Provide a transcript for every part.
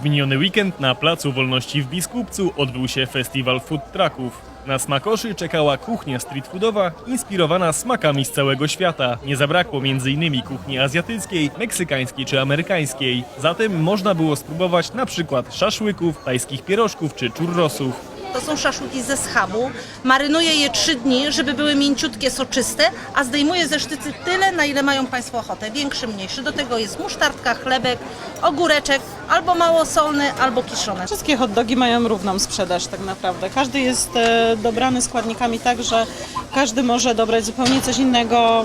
W miniony weekend na Placu Wolności w Biskupcu odbył się festiwal food trucków. Na smakoszy czekała kuchnia street foodowa inspirowana smakami z całego świata. Nie zabrakło m.in. kuchni azjatyckiej, meksykańskiej czy amerykańskiej. Zatem można było spróbować na przykład szaszłyków, tajskich pierożków czy churrosów. To są szaszłyki ze schabu. Marynuję je trzy dni, żeby były mięciutkie, soczyste, a zdejmuję ze sztycy tyle, na ile mają Państwo ochotę. Większy, mniejszy. Do tego jest musztardka, chlebek, ogóreczek, albo mało solny, albo kiszone. Wszystkie hot dogi mają równą sprzedaż tak naprawdę. Każdy jest e, dobrany składnikami tak, że każdy może dobrać zupełnie coś innego.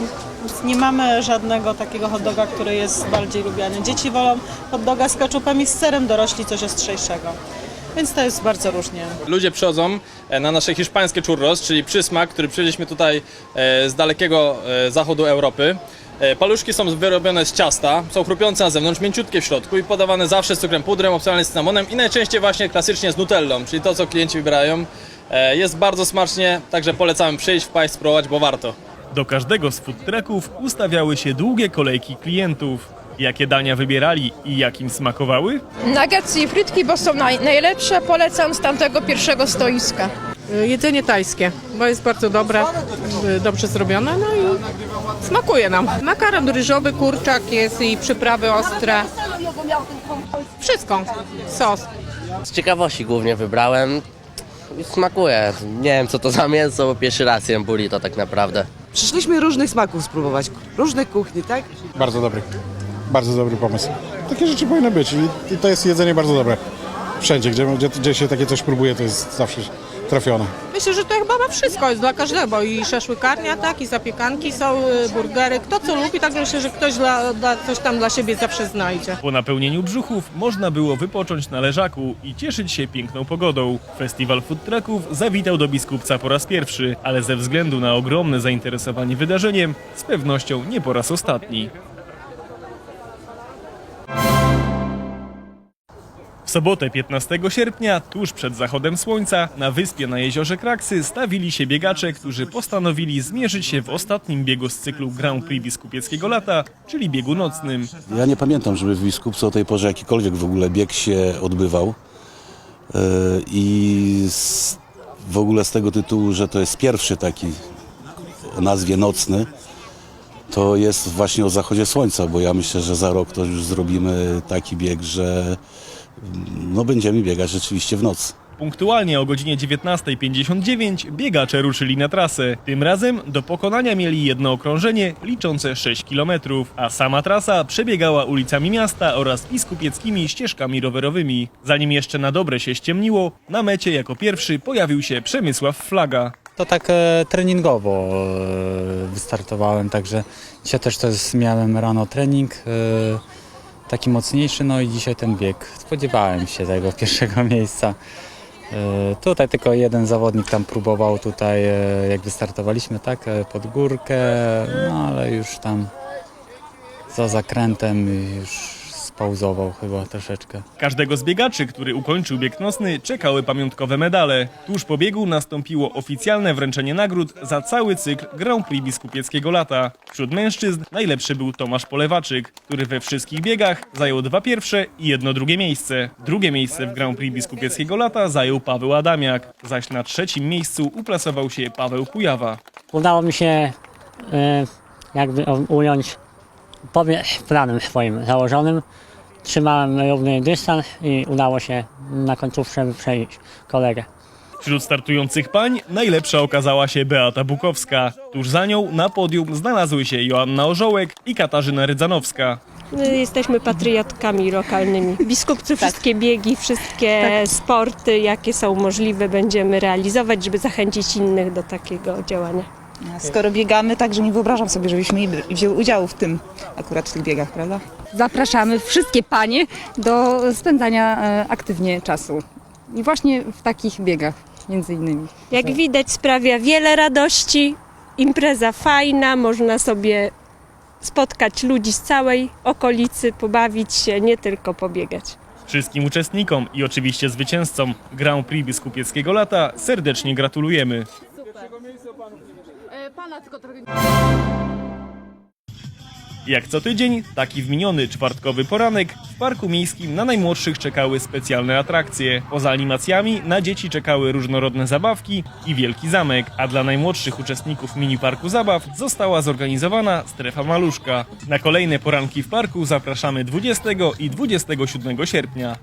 Nie mamy żadnego takiego hot doga, który jest bardziej lubiany. Dzieci wolą hot doga z keczupem i z serem, dorośli coś ostrzejszego. Więc to jest bardzo różnie. Ludzie przychodzą e, na nasze hiszpańskie churros, czyli przysmak, który przywieźliśmy tutaj e, z dalekiego e, zachodu Europy. Paluszki są wyrobione z ciasta, są chrupiące na zewnątrz, mięciutkie w środku i podawane zawsze z cukrem pudrem, opcjonalnie z cynamonem i najczęściej właśnie klasycznie z nutellą, czyli to co klienci wybierają. Jest bardzo smacznie, także polecamy przyjść, wpaść, spróbować, bo warto. Do każdego z food trucków ustawiały się długie kolejki klientów. Jakie dania wybierali i jakim smakowały? Nuggetsy i frytki, bo są naj, najlepsze. Polecam z tamtego pierwszego stoiska. Jedzenie tajskie, bo jest bardzo dobre, y, dobrze zrobione, no i smakuje nam. Makaron ryżowy, kurczak jest i przyprawy ostre. Wszystko, sos. Z ciekawości głównie wybrałem. Smakuje. Nie wiem co to za mięso, bo pierwszy raz jem burrito tak naprawdę. Przyszliśmy różnych smaków spróbować, różnych kuchni, tak? Bardzo dobry. Bardzo dobry pomysł. Takie rzeczy powinny być i, i to jest jedzenie bardzo dobre. Wszędzie, gdzie, gdzie, gdzie się takie coś próbuje, to jest zawsze trafione. Myślę, że to chyba ma wszystko, jest dla każdego i szaszłykarnia, tak, i zapiekanki są, y, burgery, kto co lubi, tak myślę, że ktoś dla, dla, coś tam dla siebie zawsze znajdzie. Po napełnieniu brzuchów można było wypocząć na leżaku i cieszyć się piękną pogodą. Festiwal food trucków zawitał do Biskupca po raz pierwszy, ale ze względu na ogromne zainteresowanie wydarzeniem, z pewnością nie po raz ostatni. Sobotę 15 sierpnia, tuż przed zachodem słońca, na wyspie na jeziorze Kraksy stawili się biegacze, którzy postanowili zmierzyć się w ostatnim biegu z cyklu Grand Prix Biskupieckiego Lata, czyli biegu nocnym. Ja nie pamiętam, żeby w Biskupcu o tej porze jakikolwiek w ogóle bieg się odbywał. Yy, I w ogóle z tego tytułu, że to jest pierwszy taki o nazwie nocny, to jest właśnie o zachodzie słońca, bo ja myślę, że za rok to już zrobimy taki bieg, że no, będziemy biegać rzeczywiście w nocy. Punktualnie o godzinie 19.59 biegacze ruszyli na trasę. Tym razem do pokonania mieli jedno okrążenie liczące 6 km, a sama trasa przebiegała ulicami miasta oraz biskupieckimi ścieżkami rowerowymi. Zanim jeszcze na dobre się ściemniło, na mecie jako pierwszy pojawił się Przemysław Flaga. To tak e, treningowo e, wystartowałem, także dzisiaj też, też miałem rano trening e, taki mocniejszy, no i dzisiaj ten bieg. Spodziewałem się tego pierwszego miejsca. E, tutaj tylko jeden zawodnik tam próbował tutaj, e, jak wystartowaliśmy, tak, e, pod górkę, no ale już tam za zakrętem już spauzował chyba troszeczkę. Każdego z biegaczy, który ukończył bieg nocny, czekały pamiątkowe medale. Tuż po biegu nastąpiło oficjalne wręczenie nagród za cały cykl Grand Prix Biskupieckiego Lata. Wśród mężczyzn najlepszy był Tomasz Polewaczyk, który we wszystkich biegach zajął dwa pierwsze i jedno drugie miejsce. Drugie miejsce w Grand Prix Biskupieckiego Lata zajął Paweł Adamiak, zaś na trzecim miejscu uplasował się Paweł Kujawa. udało mi się e, jakby ująć powiem planem swoim założonym. Trzymałem równy dystans i udało się na końcówce przejść kolegę. Wśród startujących pań najlepsza okazała się Beata Bukowska. Tuż za nią na podium znalazły się Joanna Orzołek i Katarzyna Rydzanowska. My jesteśmy patriotkami lokalnymi. W Biskupcu wszystkie biegi, wszystkie sporty, jakie są możliwe, będziemy realizować, żeby zachęcić innych do takiego działania. Skoro biegamy, także nie wyobrażam sobie, żebyśmy nie wzięły udziału w tym, akurat w tych biegach, prawda? Zapraszamy wszystkie panie do spędzania e, aktywnie czasu. I właśnie w takich biegach między innymi. Jak widać sprawia wiele radości, impreza fajna, można sobie spotkać ludzi z całej okolicy, pobawić się, nie tylko pobiegać. Wszystkim uczestnikom i oczywiście zwycięzcom Grand Prix Biskupieckiego Lata serdecznie gratulujemy. Jak co tydzień, taki w miniony czwartkowy poranek w parku miejskim na najmłodszych czekały specjalne atrakcje. Poza animacjami na dzieci czekały różnorodne zabawki i wielki zamek, a dla najmłodszych uczestników mini parku zabaw została zorganizowana strefa maluszka. Na kolejne poranki w parku zapraszamy 20 i 27 sierpnia.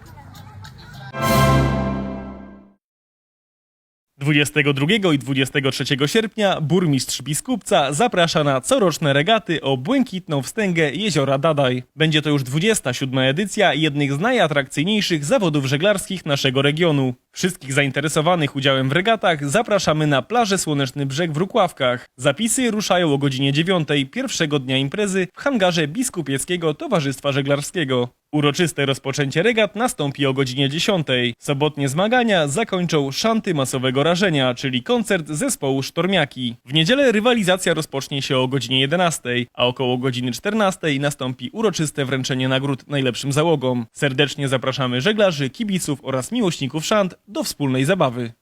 22 i 23 sierpnia burmistrz Biskupca zaprasza na coroczne regaty o błękitną wstęgę jeziora Dadaj. Będzie to już 27 edycja jednych z najatrakcyjniejszych zawodów żeglarskich naszego regionu. Wszystkich zainteresowanych udziałem w regatach zapraszamy na plażę Słoneczny Brzeg w Rukławkach. Zapisy ruszają o godzinie 9 pierwszego dnia imprezy w hangarze Biskupieckiego Towarzystwa Żeglarskiego. Uroczyste rozpoczęcie regat nastąpi o godzinie 10. Sobotnie zmagania zakończą szanty masowego rażenia, czyli koncert zespołu Sztormiaki. W niedzielę rywalizacja rozpocznie się o godzinie 11, a około godziny 14 nastąpi uroczyste wręczenie nagród najlepszym załogom. Serdecznie zapraszamy żeglarzy, kibiców oraz miłośników szant do wspólnej zabawy.